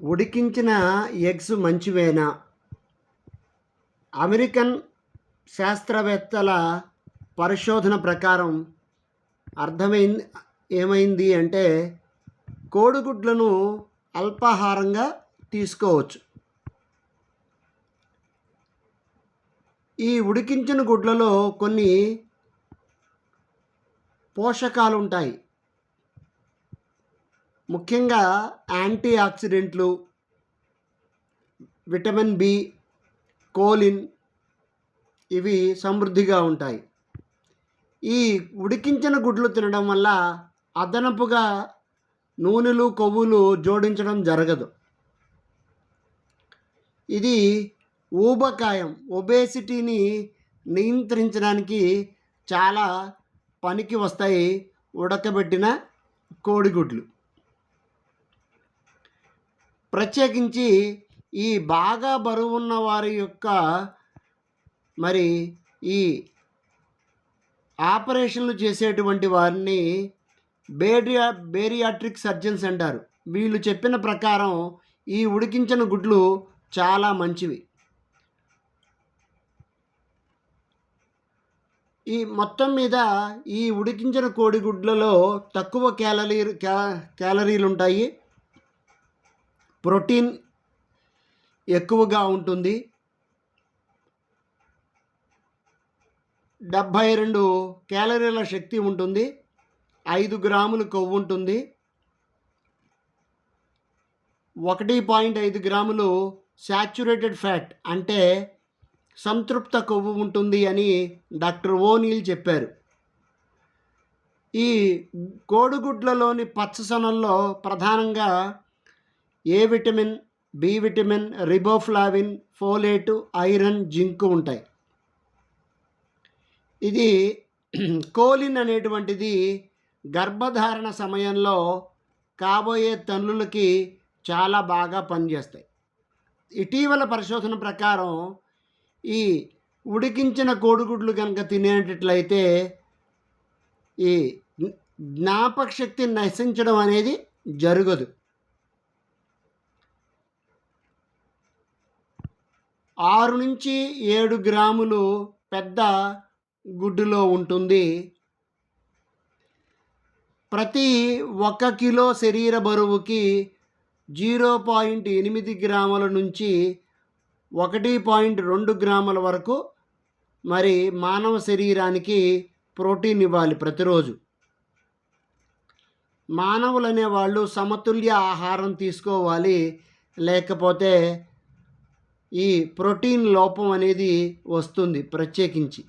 ఉడికించిన eggs మంచివేనా? American శాస్త్రవేత్తల పరిశోధన ప్రకారం అర్థమైంది ఏమైంది అంటే కోడిగుడ్లను అల్పాహారంగా తీసుకోవచ్చు. ఈ ఉడికించిన గుడ్లలో కొన్ని పోషకాలు ఉంటాయి ముఖ్యంగా యాంటీ ఆక్సిడెంట్లు విటమిన్ బి కోలిన్ ఇవి సమృద్ధిగా ఉంటాయి. ఈ ఉడికించిన గుడ్లు తినడం వల్ల అదనపుగా నూనెలు కొవ్వులు జోడించడం జరగదు. ఇది ఊబకాయం ఒబేసిటీని నియంత్రించడానికి చాలా పనికి వస్తాయి ఉడకబెట్టిన కోడిగుడ్లు. ప్రత్యేకించి ఈ బాగా బరువున్న వారి యొక్క మరి ఈ ఆపరేషన్లు చేసేటువంటి వారిని బేరియా బేరియాట్రిక్ సర్జన్స్ అంటారు. వీళ్ళు చెప్పిన ప్రకారం ఈ ఉడికించిన గుడ్లు చాలా మంచివి. ఈ మొత్తం మీద ఈ ఉడికించిన కోడిగుడ్లలో తక్కువ క్యాలరీ క్యా క్యాలరీలు ఉంటాయి ప్రోటీన్ ఎక్కువగా ఉంటుంది. డెబ్భై రెండు క్యాలరీల శక్తి ఉంటుంది. ఐదు గ్రాములు కొవ్వు ఉంటుంది. ఒకటి పాయింట్ ఐదు గ్రాములు శాచ్యురేటెడ్ ఫ్యాట్ అంటే సంతృప్త కొవ్వు ఉంటుంది అని డాక్టర్ ఓనీల్ చెప్పారు. ఈ కోడిగుడ్లలోని పచ్చసనల్లో ప్రధానంగా A vitamin B vitamin riboflavin folate iron zinc ఉంటాయి. ఇది కోలిన్ అనేటువంటిది గర్భధారణ సమయంలో కాబోయే తల్లులకి చాలా బాగా పనిచేస్తాయి. ఇటీవల పరిశోధన ప్రకారం ఈ ఉడికించిన కోడిగుడ్లు కనుక తినేటట్లయితే ఈ జ్ఞాపక శక్తి నశించడం అనేది జరగదు. ఆరు నుంచి ఏడు గ్రాములు పెద్ద గుడ్డులో ఉంటుంది. ప్రతి ఒక కిలో శరీర బరువుకి జీరో పాయింట్ ఎనిమిది గ్రాముల నుంచి ఒకటి పాయింట్ రెండు గ్రాముల వరకు మరి మానవ శరీరానికి ప్రోటీన్ ఇవ్వాలి ప్రతిరోజు. మానవులు అనేవాళ్ళు సమతుల్య ఆహారం తీసుకోవాలి. లేకపోతే ఈ ప్రోటీన్ లోపం అనేది వస్తుంది ప్రత్యేకించి.